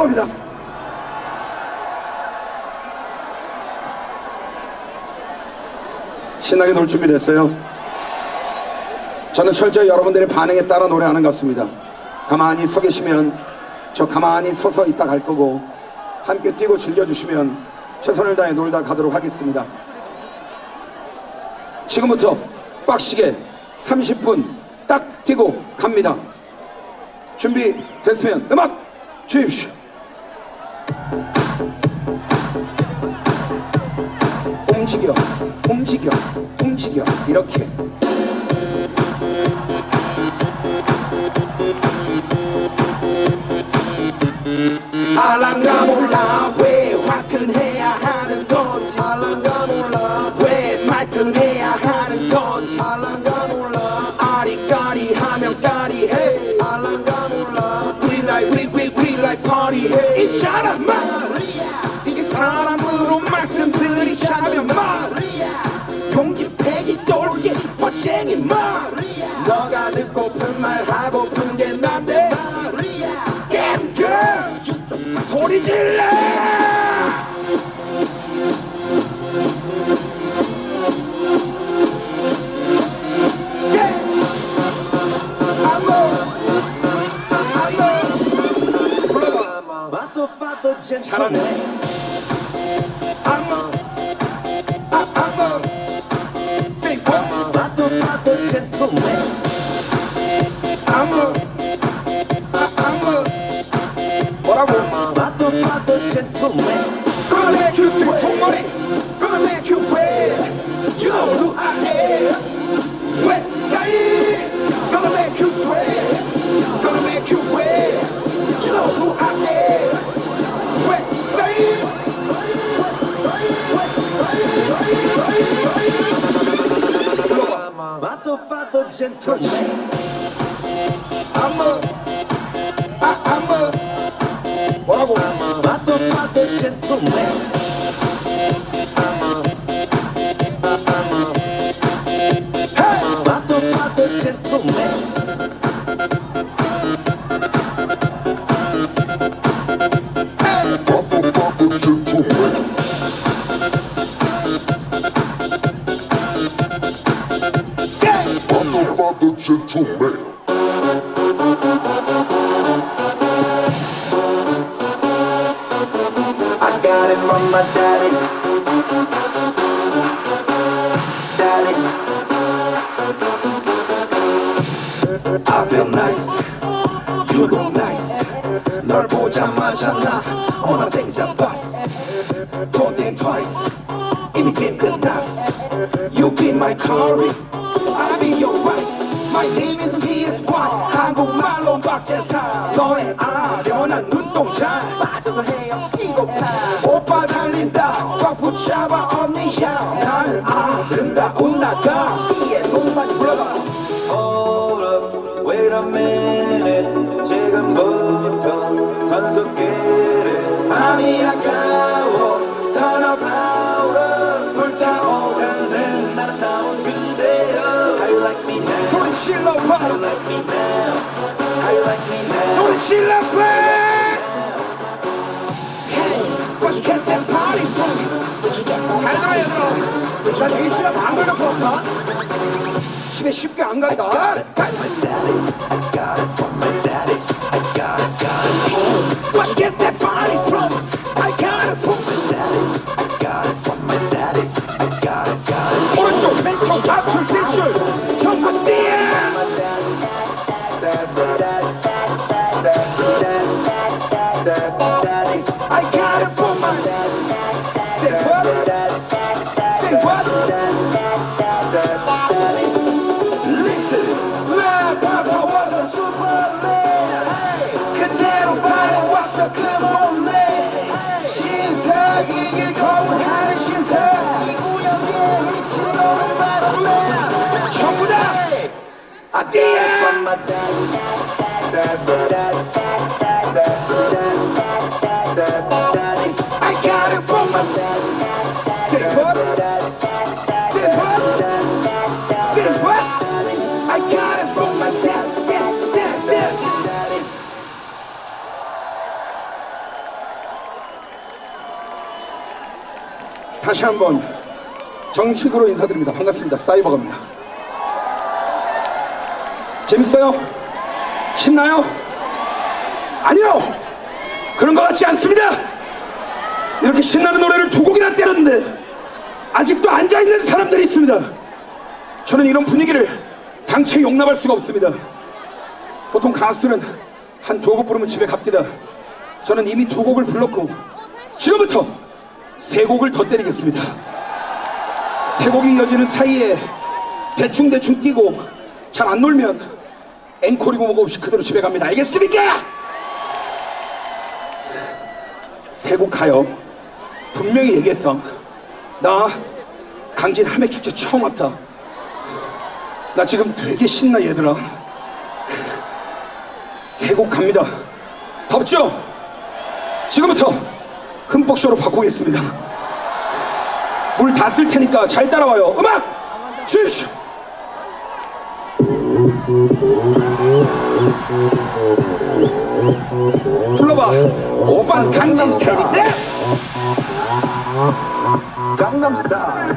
올라옵니다. 신나게 놀 준비 됐어요? 저는 철저히 여러분들의 반응에 따라 노래하는 것 같습니다. 가만히 서 계시면 저 가만히 서서 있다 갈 거고 함께 뛰고 즐겨주시면 최선을 다해 놀다 가도록 하겠습니다. 지금부터 빡시게 30분 딱 뛰고 갑니다. 준비 됐으면 음악 주십시오. 움직여, 움직여, 움직여 이렇게. 알랑가 멋쟁이 말이야. 너가 듣고픈 말 하고픈 게 난데 말이야. Damn girl 소리 질러. 잘하네. 嗯 so bad. Wait a minute 지금부터 선수끼리 밤이 아까워 Turn around 불타오르는 나온 그대여 How you like me now? 소리 질러 봐 How you like me now? How you like me now? 소리 질러봐 What you get that party from? 잘 들어 얘들아 난 4시간 반 걸려서 그렇다 집에 쉽게 안 간다 오른쪽 왼쪽 앞줄 뒷줄 정말 what? 다시 한번 정식으로 인사드립니다. 반갑습니다. 사이버가입니다. 재밌어요? 신나요? 아니요! 그런 것 같지 않습니다! 이렇게 신나는 노래를 두 곡이나 때렸는데 아직도 앉아있는 사람들이 있습니다. 저는 이런 분위기를 당체 용납할 수가 없습니다. 보통 가수들은 한 두 곡 부르면 집에 갑니다. 저는 이미 두 곡을 불렀고 지금부터 세 곡을 더 때리겠습니다. 세 곡이 이어지는 사이에 대충대충 뛰고 잘 안 놀면 앵콜이고 뭐고 없이 그대로 집에 갑니다. 알겠습니까? 세 곡 가요. 분명히 얘기했다. 나 강진 함해축제 처음 왔다. 나 지금 되게 신나 얘들아. 세 곡 갑니다. 덥죠? 지금부터 흠뻑쇼로 바꾸겠습니다. 물 다 쓸 테니까 잘 따라와요. 음악 주십시오. 불러봐. 오빤 강진 세인데 강남스타일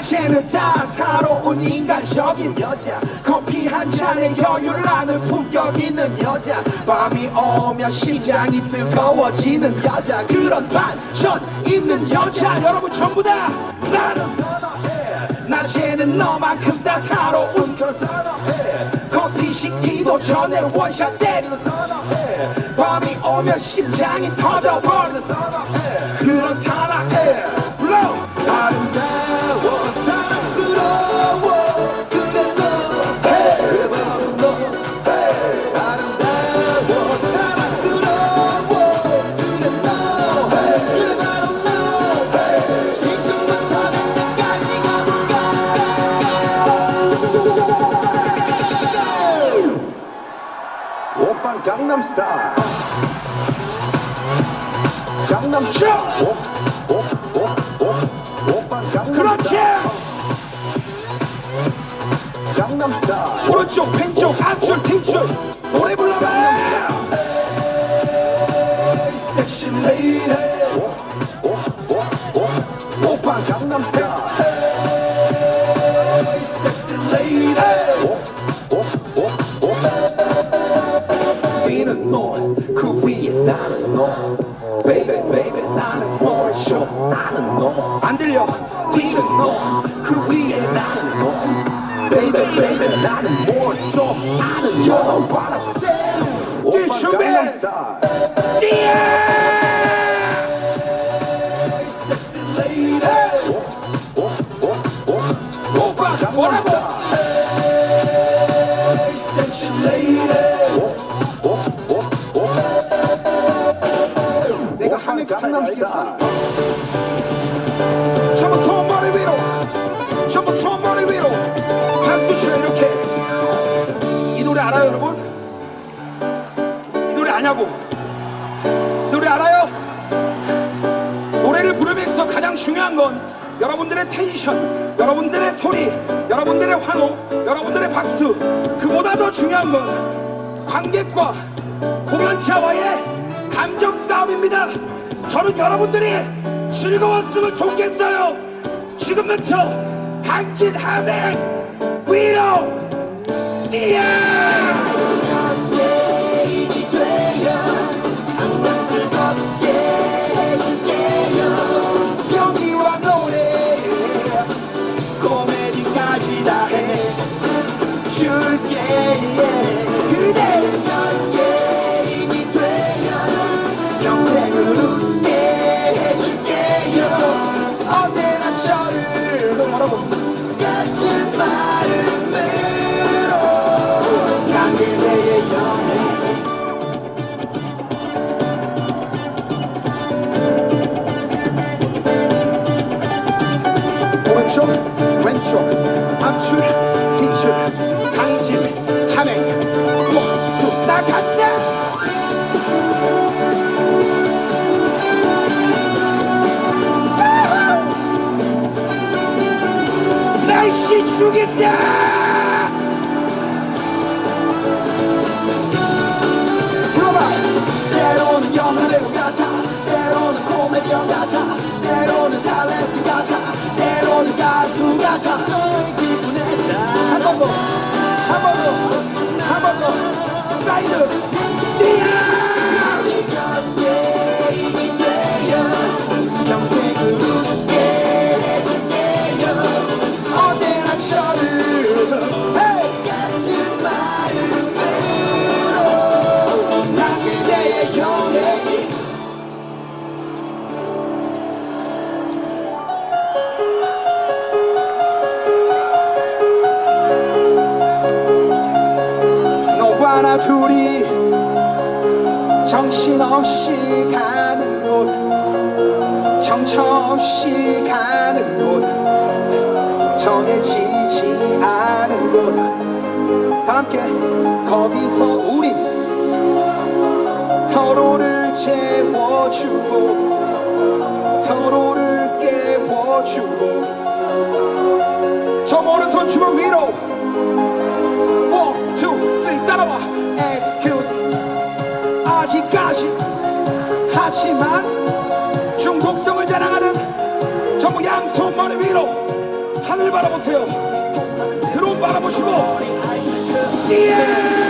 낮에는 따사로운 인간적인 여자. 커피 한 잔에 여유를 아는 품격 있는 여자. 밤이 오면 심장이 뜨거워지는 여자. 그런 반전 있는 여자. 여러분 전부 다 나는 선호해. 낮에는 너만큼 따사로운 그런 선호해. 커피 식기도 전에 원샷 때리는 선호해. 밤이 오면 심장이 터져버리는 선호해. 사랑해 오빤 그렇지! 오른쪽 왼쪽 앞줄 뒤줄 아는 You know what I'm saying 이 오빤 준비 강남스타일 뛰어 섹시 레이디 오오오오 오빠 뭐라고 내가 전부 손머리 위로 박수 치려 이렇게 아냐고. 이 노래 알아요? 노래를 부르면서 가장 중요한 건 여러분들의 텐션 여러분들의 소리 여러분들의 환호 여러분들의 박수. 그보다 더 중요한 건 관객과 공연자와의 감정 싸움입니다. 저는 여러분들이 즐거웠으면 좋겠어요. 지금부터 강진 함행 위로 뛰어 앞줄 뒤줄 강진 함행 모두 나간다! 날씨 죽인다 아 둘이 정신없이 가는 곳 정처없이 가는 곳 정해지지 않은 곳. 다 함께 거기서 우리 서로를 재워주고 서로를 깨워주고. 저 오른손 주먹 위로 하지만 중독성을 자랑하는 전부 양손 머리 위로 하늘 바라보세요 드론 바라보시고 Yeah!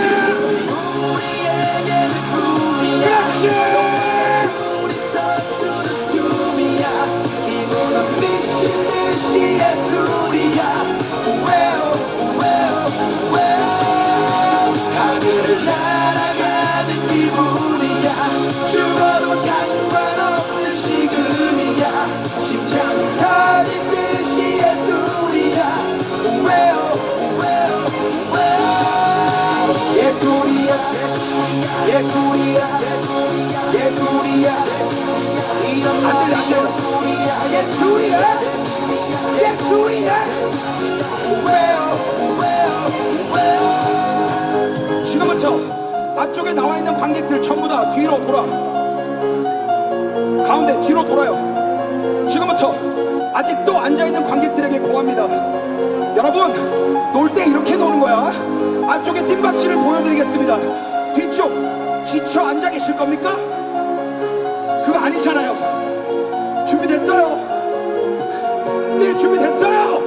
예술이야 예술이야 이런 들어 예술이야 예술이야. 우에오 지금부터 앞쪽에 나와 있는 관객들 전부 다 뒤로 돌아 가운데 뒤로 돌아요. 지금부터 아직도 앉아있는 관객들에게 고합니다. 여러분 놀 때 이렇게 노는 거야. 앞쪽에 띵박지를 보여드리겠습니다. 뒤쪽 지쳐 앉아 계실 겁니까? 그거 아니잖아요 준비됐어요? 네 준비됐어요?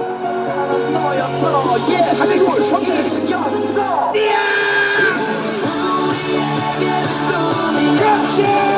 너였어 예 하늘고 손들 였어 뛰어 그렇지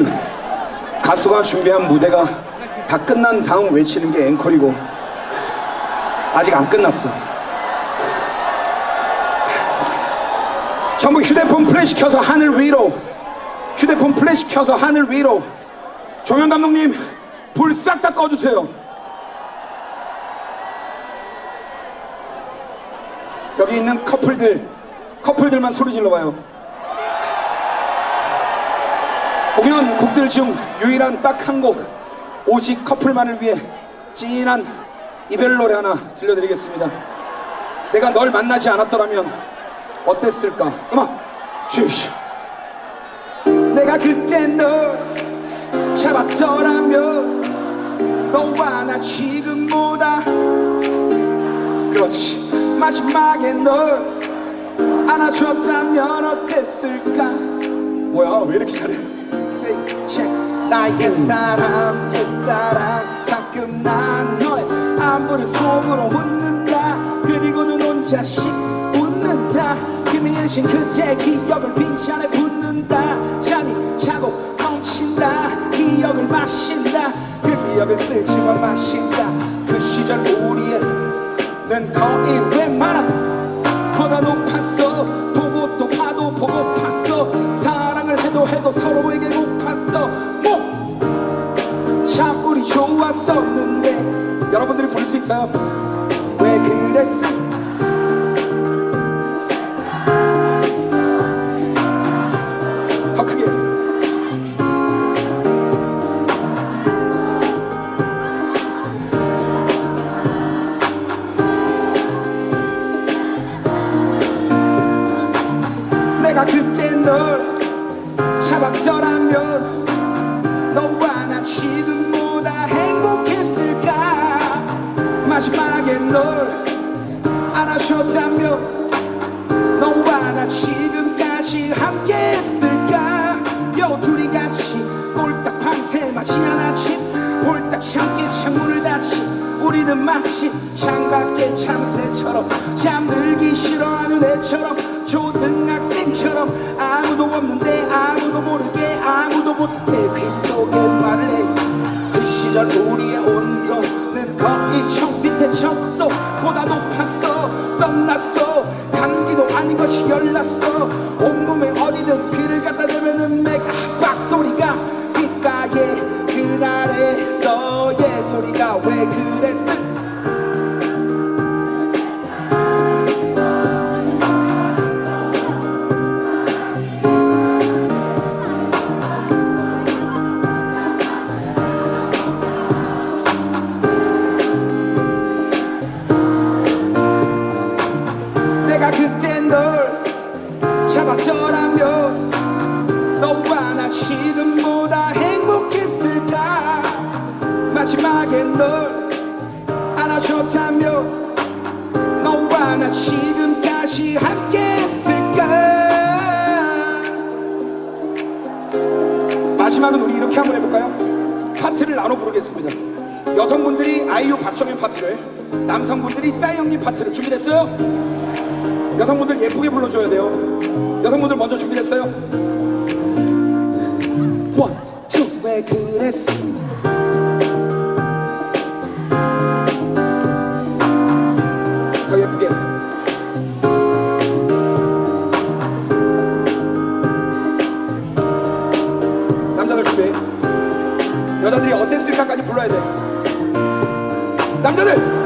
앵콜은 가수가 준비한 무대가 다 끝난 다음 외치는 게 앵콜이고 아직 안 끝났어. 전부 휴대폰 플래 시 켜서 하늘 위로 휴대폰 플래 시 켜서 하늘 위로 조명 감독님 불 싹 다 꺼주세요. 여기 있는 커플들 커플들만 소리 질러봐요. 공연 곡들 중 유일한 딱 한 곡 오직 커플만을 위해 찐한 이별 노래 하나 들려드리겠습니다. 내가 널 만나지 않았더라면 어땠을까? 음악 주십시오. 내가 그때 널 잡았더라면 너와 나 지금보다 그렇지. 마지막에 널 안아줬다면 어땠을까? 뭐야 왜 이렇게 잘해 나의 사랑 옛사랑 가끔 난 너의 안부를 속으로 묻는다. 그리고는 혼자씩 웃는다. 희미해진 그때 기억을 빈잔에 붓는다. 잔이 차고 넘친다. 기억을 마신다. 그 기억을 쓰지만 마신다. 그 시절 우리의 는 거의 웬만한 보다 해도 서로에게 못 봤어 뭐참 우리 좋았었는데 여러분들이 부를 수 있어요. 왜 그랬어 너의 소리가 왜 여성분들 예쁘게 불러줘야 돼요. 여성분들 먼저 준비됐어요? 원, 투, 왜 그랬어? 더 예쁘게. 남자들 준비. 여자들이 어땠을까까지 불러야 돼. 남자들!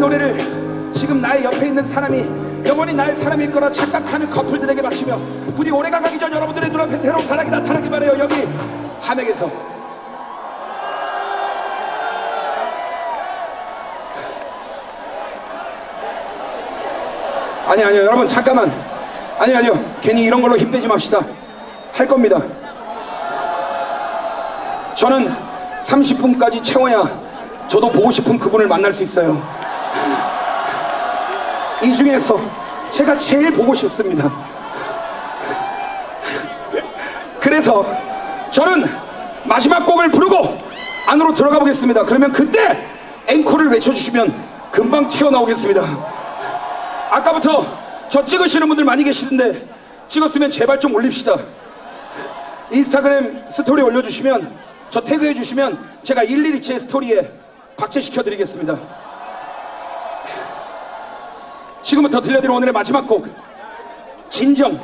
노래를 지금 나의 옆에 있는 사람이 영원히 나의 사람일 거라 착각하는 커플들에게 바치며 부디 올해가 가기 전 여러분들의 눈앞에 새로운 사랑이 나타나기 바래요. 여기 함액에서. 아니 아니요 여러분 잠깐만. 아니 아니요. 괜히 이런 걸로 힘 빼지 맙시다. 할 겁니다. 저는 30분까지 채워야 저도 보고 싶은 그분을 만날 수 있어요 이 중에서 제가 제일 보고 싶습니다 그래서 저는 마지막 곡을 부르고 안으로 들어가 보겠습니다 그러면 그때 앵콜을 외쳐주시면 금방 튀어나오겠습니다 아까부터 저 찍으시는 분들 많이 계시는데 찍었으면 제발 좀 올립시다. 인스타그램 스토리 올려주시면 저 태그해 주시면 제가 일일이 제 스토리에 박제시켜 드리겠습니다. 지금부터 들려드릴 오늘의 마지막 곡 진정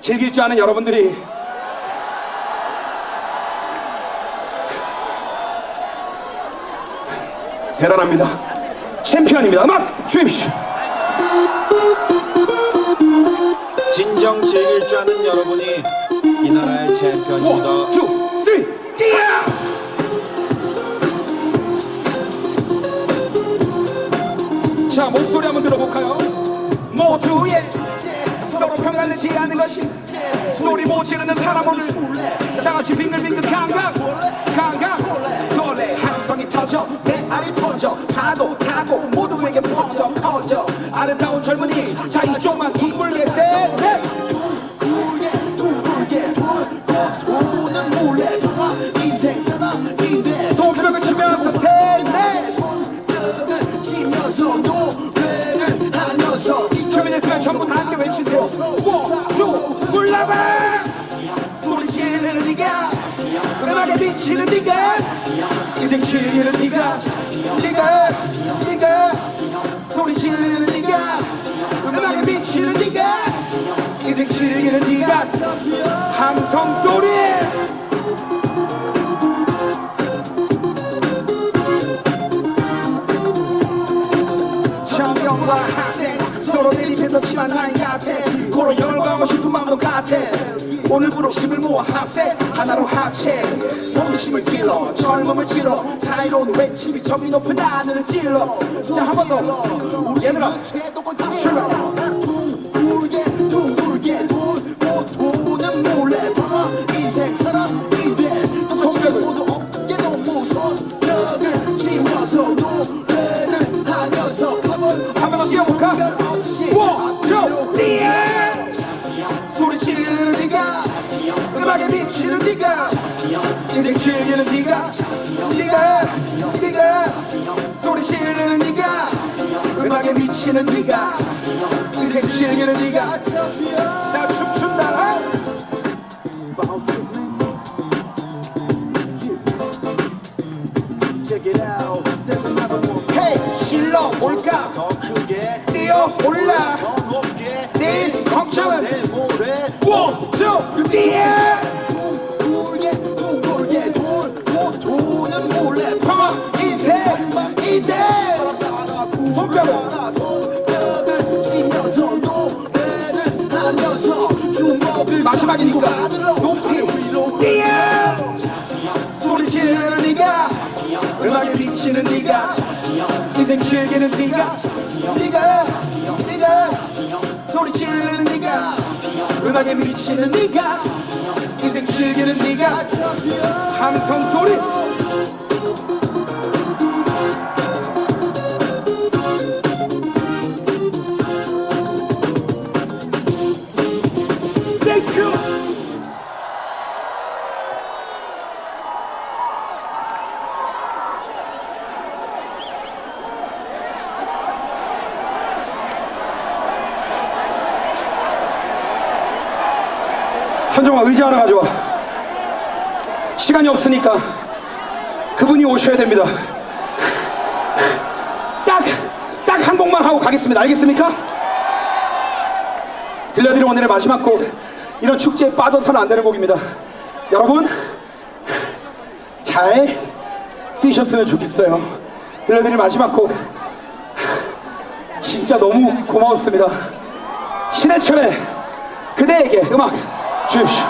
즐길 줄 아는 여러분들이 대단합니다. 챔피언입니다. 음악 주입시오. 진정 즐길 줄 아는 여러분이 이 나라의 챔피언입니다. 원, 투, 쓰리, 야! 자 목소리 한번 들어볼까요? 모두의 서로 평가되지 않는 것이 소리 못 지르는 사람 오늘 다 같이 빙글빙글 강강. 강강. 소래. 함성이 터져. 배알이 터져. 파도 타고 모두에게 퍼져. 퍼져. 아름다운 젊은이 자 이쪽만 둥글게 셋 미치는 네가 인생 즐기는 네가 네가 네가 소리 지르는 네가 음악에 미치는 네가 인생 즐기는 네가 함성 소리. 청년과 학생 서로 대립해서 치만 나인 같아 고로 열광하고 싶은 마음도 같아 오늘부로 힘을 모아 합세 하나로 합체. 호기심을 길러 젊음을 질러. 자유로운 외침이 저기 높은 하늘을 찔러. 자한 번더. 얘들아 출발 미치는 네가 인생 즐기는 네가 나 춤춘다. 헤이 실러 크게 뛰어 올라. 내일 걱정은 원투 뛰어 네가 네가 네가 소리 지르는 네가 음악에 미치는 네가 인생 즐기는 네가. 함성 소리 현종아 의자 하나 가져와. 시간이 없으니까 그분이 오셔야 됩니다. 딱 딱 한 곡만 하고 가겠습니다. 알겠습니까? 들려드린 오늘의 마지막 곡. 이런 축제에 빠져서는 안 되는 곡입니다. 여러분 잘 뛰셨으면 좋겠어요. 들려드린 마지막 곡. 진짜 너무 고마웠습니다. 신해철의 그대에게 음악 주십시오.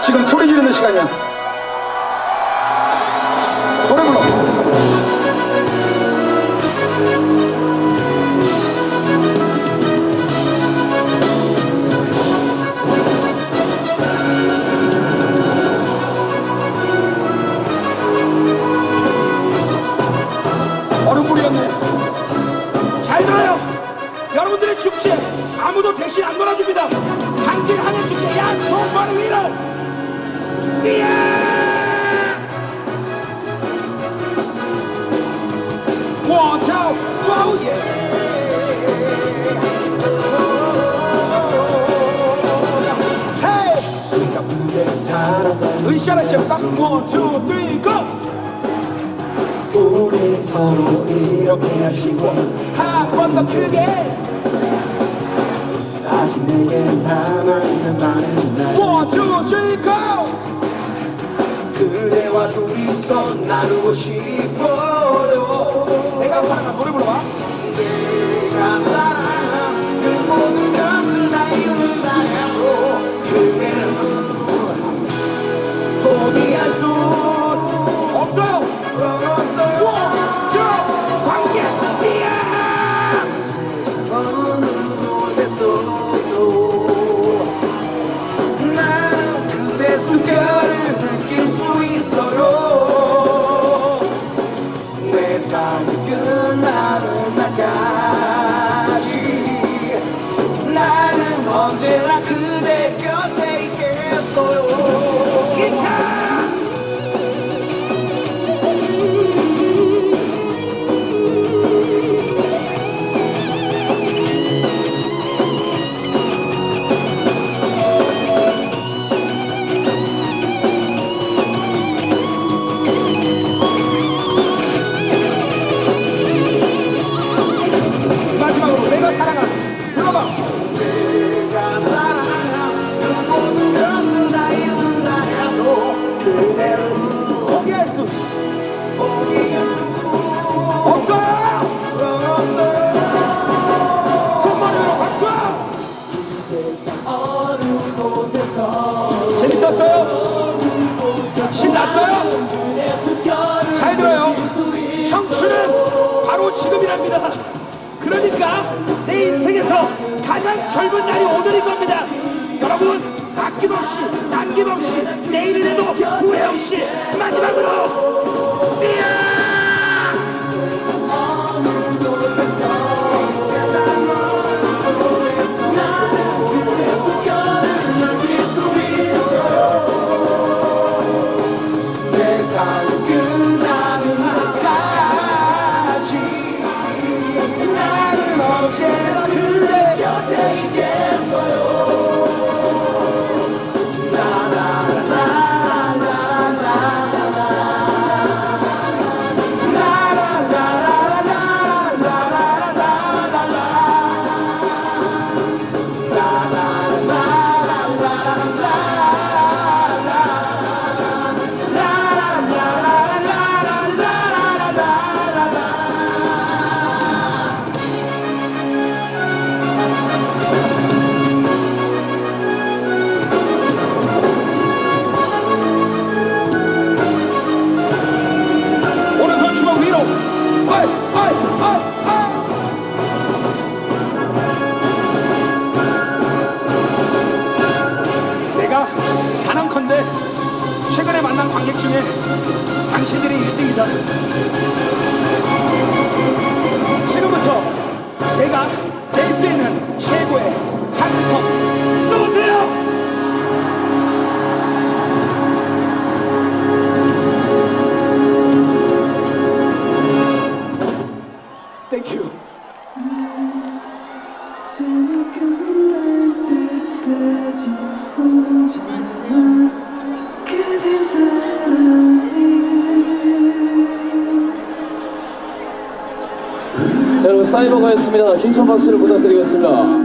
지금 소리 지르는 시간이야 중에 당신들이 1등이다. 칭찬 박수를 부탁드리겠습니다.